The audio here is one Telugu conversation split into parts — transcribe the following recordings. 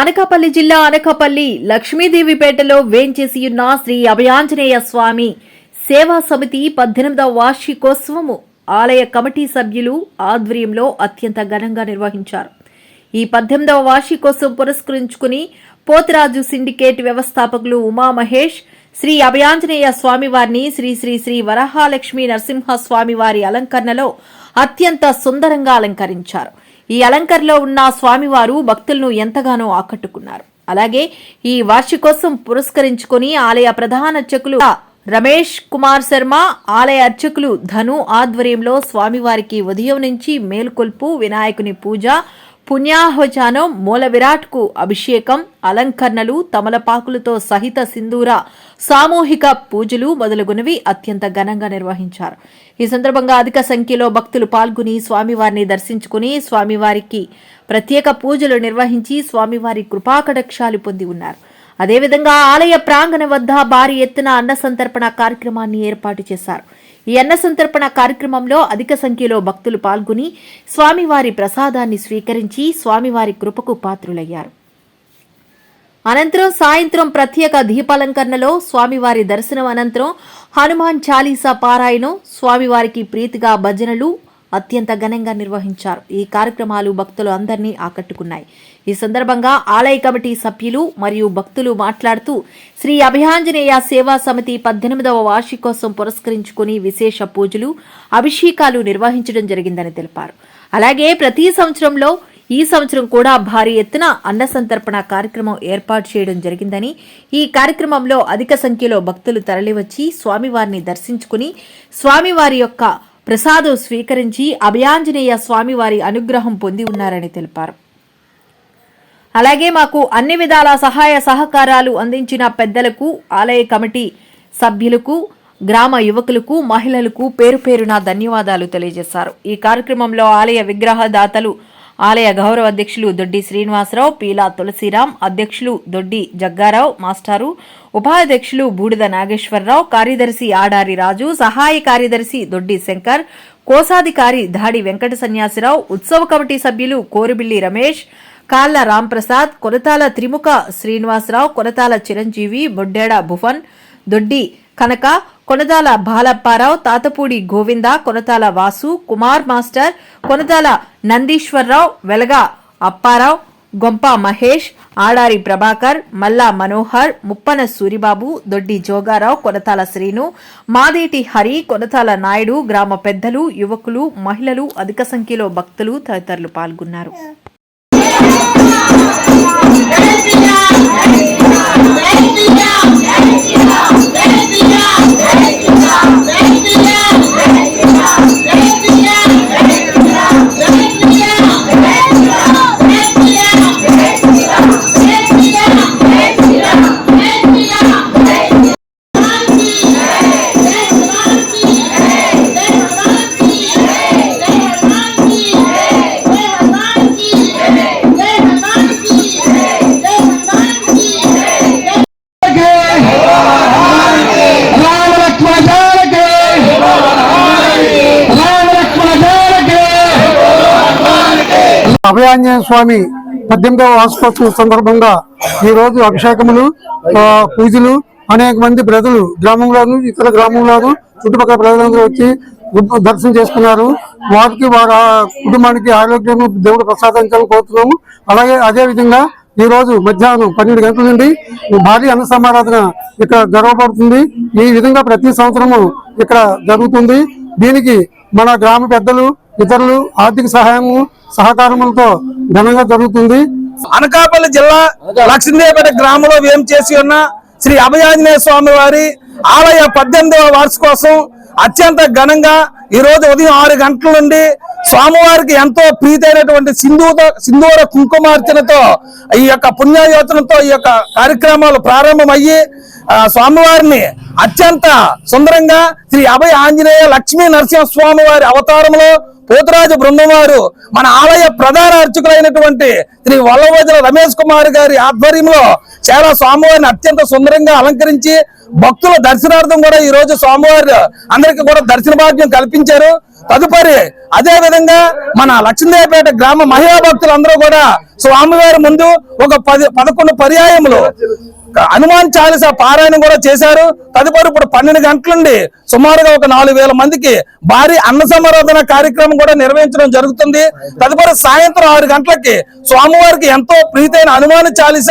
అనకాపల్లి జిల్లా అనకాపల్లి లక్ష్మీదేవిపేటలో వేంచేసియున్న శ్రీ అభయాంజనేయ స్వామి సేవా సమితి పద్దెనిమిదవ వార్షికోత్సవము ఆలయ కమిటీ సభ్యులు ఆధ్వర్యంలో అత్యంత ఘనంగా నిర్వహించారు. ఈ పద్దెనిమిదవ వార్షికోత్సవం పురస్కరించుకుని పోతరాజు సిండికేట్ వ్యవస్థాపకులు ఉమామహేష్ శ్రీ అభయాంజనేయ స్వామివారిని శ్రీ శ్రీ శ్రీ వరహాలక్ష్మి నరసింహ స్వామివారి అలంకరణలో అత్యంత సుందరంగా అలంకరించారు. ఈ అలంకర్లో ఉన్న స్వామివారు భక్తులను ఎంతగానో ఆకట్టుకున్నారు. అలాగే ఈ వార్షికోత్సవం పురస్కరించుకుని ఆలయ ప్రధాన అర్చకులు రమేష్ కుమార్ శర్మ ఆలయ అర్చకులు ధను ఆధ్వర్యంలో స్వామివారికి ఉదయం నుంచి మేల్కొల్పు వినాయకుని పూజ పుణ్యాహోజానం మూల విరాట్కు అభిషేకం అలంకరణలు తమలపాకులతో సహిత సింధూర సామూహిక పూజలు మొదలగునవి అత్యంత ఘనంగా నిర్వహించారు. ఈ సందర్భంగా అధిక సంఖ్యలో భక్తులు పాల్గొని స్వామివారిని దర్శించుకుని స్వామివారికి ప్రత్యేక పూజలు నిర్వహించి స్వామివారి కృపాకటాక్షాలు పొంది ఉన్నారు. అదేవిధంగా ఆలయ ప్రాంగణ వద్ద భారీ ఎత్తున అన్న సంతర్పణ కార్యక్రమాన్ని ఏర్పాటు చేశారు. ఈ అన్న సంతర్పణ కార్యక్రమంలో అధిక సంఖ్యలో భక్తులు పాల్గొని స్వామివారి ప్రసాదాన్ని స్వీకరించి స్వామివారి కృపకు పాత్రులయ్యారు. అనంతరం సాయంత్రం ప్రత్యేక దీపాలంకరణలో స్వామివారి దర్శనం అనంతరం హనుమాన్ చాలీసా పారాయణం స్వామివారికి ప్రీతిగా భజనలు అత్యంత ఘనంగా నిర్వహించారు. ఈ కార్యక్రమాలు భక్తులు అందరినీ ఆకట్టుకున్నాయి. ఈ సందర్భంగా ఆలయ కమిటీ సభ్యులు మరియు భక్తులు మాట్లాడుతూ శ్రీ అభయాంజనేయ సేవా సమితి పద్దెనిమిదవ వార్షికోత్సవం పురస్కరించుకుని విశేష పూజలు అభిషేకాలు నిర్వహించడం జరిగిందని తెలిపారు. అలాగే ప్రతి సంవత్సరంలో ఈ సంవత్సరం కూడా భారీ ఎత్తున అన్న సంతర్పణ కార్యక్రమం ఏర్పాటు చేయడం జరిగిందని ఈ కార్యక్రమంలో అధిక సంఖ్యలో భక్తులు తరలివచ్చి స్వామివారిని దర్శించుకుని స్వామివారి యొక్క ప్రసాదం స్వీకరించి అభయాంజనేయ స్వామివారి అనుగ్రహం పొంది ఉన్నారని తెలిపారు. అలాగే మాకు అన్ని విధాల సహాయ సహకారాలు అందించిన పెద్దలకు ఆలయ కమిటీ సభ్యులకు గ్రామ యువకులకు మహిళలకు పేరు పేరున ధన్యవాదాలు తెలియజేశారు. ఈ కార్యక్రమంలో ఆలయ విగ్రహ దాతలు ఆలయ గౌరవ అధ్యక్షులు దొడ్డి శ్రీనివాసరావు పీలా తులసిరాం అధ్యక్షులు దొడ్డి జగ్గారావు మాస్టారు ఉపాధ్యక్షులు బూడిద నాగేశ్వరరావు కార్యదర్శి ఆడారి రాజు సహాయ కార్యదర్శి దొడ్డి శంకర్ కోశాధికారి దాడి వెంకట సన్యాసిరావు ఉత్సవ కమిటీ సభ్యులు కోరిబిల్లి రమేష్ కాళ్ళ రాంప్రసాద్ కొనతాల త్రిముఖ శ్రీనివాసరావు కొనతాల చిరంజీవి బొడ్డేడ భువన్ దొడ్డి కనక కొనతాల బాలప్పారావు తాతపూడి గోవింద కొనతాల వాసు కుమార్ మాస్టర్ కొనతాల నందీశ్వరరావు వెలగా అప్పారావు గొంప మహేష్ ఆడారి ప్రభాకర్ మల్లా మనోహర్ ముప్పన సూరిబాబు దొడ్డి జోగారావు కొనతాల శ్రీను మాదేటి హరి కొనతాల నాయుడు గ్రామ పెద్దలు యువకులు మహిళలు అధిక సంఖ్యలో భక్తులు తదితరులు పాల్గొన్నారు. ¡Gracias! అభయాంజనేయ స్వామి పద్దెనిమిదవ వార్షికోత్సవం సందర్భంగా ఈ రోజు అభిషేకములు పూజలు అనేక మంది ప్రజలు గ్రామంలోను ఇతర గ్రామంలోను చుట్టుపక్కల ప్రజలందరూ వచ్చి దర్శనం చేసుకున్నారు. వారికి వారి కుటుంబానికి ఆరోగ్యం దేవుడు ప్రసాదించాలని కోరుతున్నాము. అలాగే అదే విధంగా ఈ రోజు మధ్యాహ్నం పన్నెండు గంటల నుండి భారీ అన్న సమారాధన ఇక్కడ జరగబడుతుంది. ఈ విధంగా ప్రతి సంవత్సరము ఇక్కడ జరుగుతుంది. దీనికి మన గ్రామ పెద్దలు ఇతరులు ఆర్థిక సహాయము సహకారములతో ఘనంగా జరుగుతుంది. అనకాపల్లి జిల్లా లక్ష్మీదేవిపేట గ్రామంలో ఏం చేసి ఉన్న శ్రీ అభయాంజనేయ స్వామి వారి ఆలయ పద్దెనిమిదవ వార్షికోసం అత్యంత ఘనంగా ఈ రోజు ఉదయం ఆరు గంటల నుండి స్వామివారికి ఎంతో ప్రీతైనటువంటి సింధూర సింధూర కుంకుమార్చనతో ఈ యొక్క పుణ్యయోచనతో ఈ యొక్క కార్యక్రమాలు ప్రారంభమయ్యి స్వామివారిని అత్యంత సుందరంగా శ్రీ అభయ ఆంజనేయ లక్ష్మీ నరసింహ స్వామి వారి అవతారంలో పోతురాజు బృందం వారు మన ఆలయ ప్రధాన అర్చకులైనటువంటి శ్రీ వల్లవజల రమేష్ కుమార్ గారి ఆధ్వర్యంలో చాలా స్వామివారిని అత్యంత సుందరంగా అలంకరించి భక్తుల దర్శనార్థం కూడా ఈ రోజు స్వామివారు అందరికీ కూడా దర్శన భాగ్యం కల్పించారు. తదుపరి అదే విధంగా మన లక్ష్మీదేవిపేట గ్రామ మహిళా భక్తులందరూ కూడా స్వామివారి ముందు ఒక పది పదకొండు పర్యాయములు హనుమాన్ చాలీస పారాయణ కూడా చేశారు. తదుపరి ఇప్పుడు పన్నెండు గంటల నుండి సుమారుగా ఒక నాలుగు వేల మందికి భారీ అన్న సమరాధన కార్యక్రమం కూడా నిర్వహించడం జరుగుతుంది. తదుపరి సాయంత్రం ఆరు గంటలకి స్వామివారికి ఎంతో ప్రీతైన హనుమాన్ చాలీస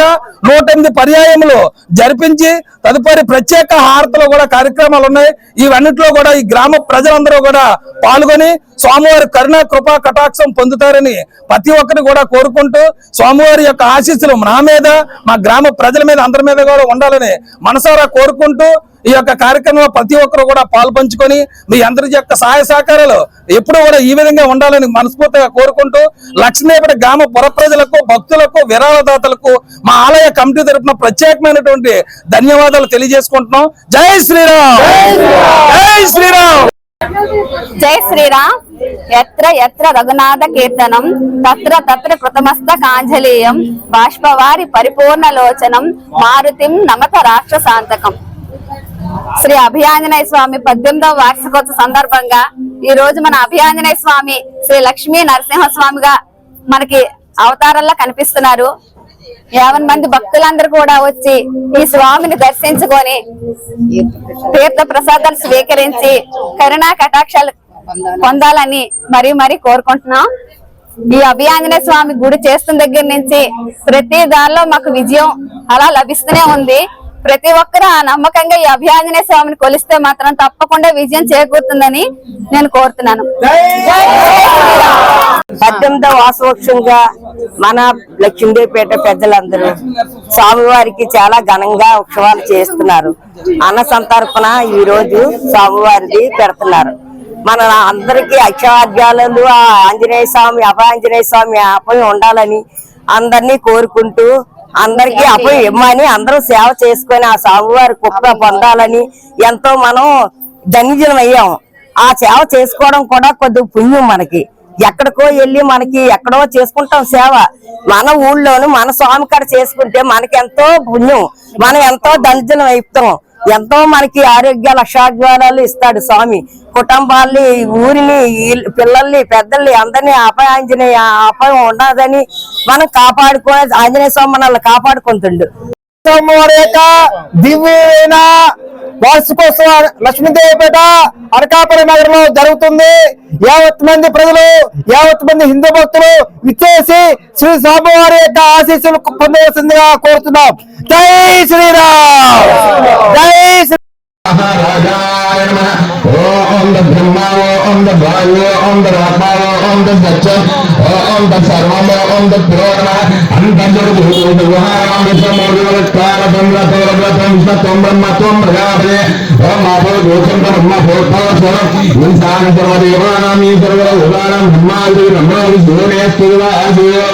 నూట ఎనిమిది పర్యాయములు జరిపించి తదుపరి ప్రత్యేక ప్రత్యేక హారతలు కూడా కార్యక్రమాలు ఉన్నాయి. ఇవన్నిట్లో కూడా ఈ గ్రామ ప్రజలందరూ కూడా పాల్గొని స్వామివారి కరుణా కృపా కటాక్షం పొందుతారని ప్రతి ఒక్కరిని కూడా కోరుకుంటూ స్వామివారి యొక్క ఆశీస్సులు నా మీద మా గ్రామ ప్రజల మీద అందరి మీద కూడా ఉండాలని మనసారా కోరుకుంటూ ఈ యొక్క కార్యక్రమంలో ప్రతి ఒక్కరు కూడా పాల్పంచుకొని మీ అందరి యొక్క సహాయ సహకారాలు ఎప్పుడూ కూడా ఈ విధంగా ఉండాలని మనస్ఫూర్తిగా కోరుకుంటూ లక్ష్మీపేట గ్రామ పుర ప్రజలకు భక్తులకు విరాళదాతలకు మా ఆలయ కమిటీ తరఫున ప్రత్యేకమైనటువంటి ధన్యవాదాలు తెలియజేసుకుంటున్నాం. జై శ్రీరామ్! జై శ్రీరామ్! జై శ్రీరామ్. ఎత్ర ఎత్ర రఘునాథ కీర్తనం తత్ర తత్ర కృతమస్త కాంజలేయం బాష్పవారి పరిపూర్ణ లోచనం మారుతిం నమత రాష్ట్ర శాంతకం శ్రీ అభియాంజనేయ స్వామి పద్దెనిమిదవ వార్షికోత్సవ సందర్భంగా ఈ రోజు మన అభియాంజనేయ స్వామి శ్రీ లక్ష్మీ నరసింహస్వామిగా మనకి అవతారంలా కనిపిస్తున్నారు. యావన్ మంది భక్తులందరూ కూడా వచ్చి ఈ స్వామిని దర్శించుకొని తీర్థ ప్రసాదాలు స్వీకరించి కరుణా కటాక్షాలు పొందాలని మరీ మరీ కోరుకుంటున్నాం. ఈ అభియాంజనేయ స్వామి గుడి చేస్తున్న దగ్గర నుంచి ప్రతి దానిలో మాకు విజయం అలా లభిస్తూనే ఉంది. ప్రతి ఒక్కరూ ఆ నమ్మకంగా ఈ అభియాంజనేయ స్వామిని కొలిస్తే మాత్రం తప్పకుండా విజయం చేకూరుతుందని నేను కోరుతున్నాను. పద్దెనిమిదవ వాసవోత్సవంగా మన లక్ష్మీదేవిపేట పెద్దలందరూ స్వామివారికి చాలా ఘనంగా ఉత్సవాలు చేస్తున్నారు. అన్న సంతర్పణ ఈ రోజు స్వామివారిది పెడుతున్నారు. మన అందరికీ అక్షవాద్యాలు ఆ ఆంజనేయ స్వామి అభయాంజనేయ స్వామి అపయం ఉండాలని అందరినీ కోరుకుంటూ అందరికీ అపయం ఇమ్మని అందరూ సేవ చేసుకొని ఆ స్వామివారి కుప్ప పొందాలని ఎంతో మనం ధన్యజనం అయ్యాం ఆ సేవ చేసుకోవడం కూడా కొద్ది పుణ్యం మనకి. ఎక్కడికో వెళ్ళి మనకి ఎక్కడో చేసుకుంటాం సేవ. మన ఊళ్ళోను మన స్వామి కాడ చేసుకుంటే మనకి ఎంతో పుణ్యం. మనం ఎంతో దంజనం అయిపోతాం. ఎంతో మనకి ఆరోగ్య లక్షాద్వారాలు ఇస్తాడు స్వామి. కుటుంబాల్ని ఊరిని పిల్లల్ని పెద్దల్ని అందరినీ అపాయ ఆంజనేయ అపాయం ఉండదని మనం కాపాడుకునే ఆంజనేయ స్వామి మనల్ని కాపాడుకుంటుండు. దివ్యమైన వార్షికోత్సవ లక్ష్మీదేవిపేట అనకాపురం నగరంలో జరుగుతుంది. యావత్ మంది ప్రజలు యావత్ మంది హిందూ భక్తులు విచ్చేసి శ్రీ స్వామివారి యొక్క ఆశీస్సులు పొందవలసిందిగా కోరుతున్నాం. జై శ్రీరామ్! జై Shri Om the Brahma Om the Vayu Om the Rama Om the Satyam Om the सर्वम ओम द पुरोणम अंतर्भूत व्यवहारम विश्वमूलकाल चंद्र सौरभ्रतम सत्वम ब्रह्म त्वम प्रजापते ओम आपो दोषम ब्रह्म भूतोस्वरम इंसान सर्वदेवानां सर्वलोकानां ब्रह्मादि ब्रह्म विष्णुने स्तुवादियो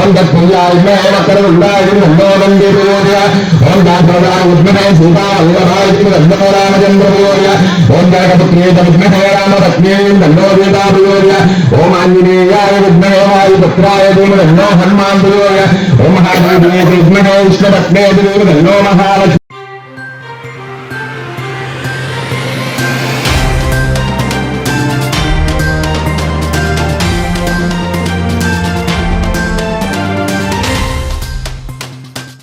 ओम द पुण्याय मे वक्रवृंदाय नमो वन्दे देवया ओम दासदा उद्मने सीता वल्लभाय नमो रामचंद्र बोल्या ओम जगत्प्रिय विद्महे राम रत्ने नमो सीता बोल्या ओम आंजनेयाय विद्महे ఆంజనేయాయ విద్మహే వాయుభద్రాయ దేవదన్నో హనుమాన్ దుర్యోగ ఓం మహాదేవి విద్మహే విష్ణురత్నే దేవదన్నో మహాలక్ష్మి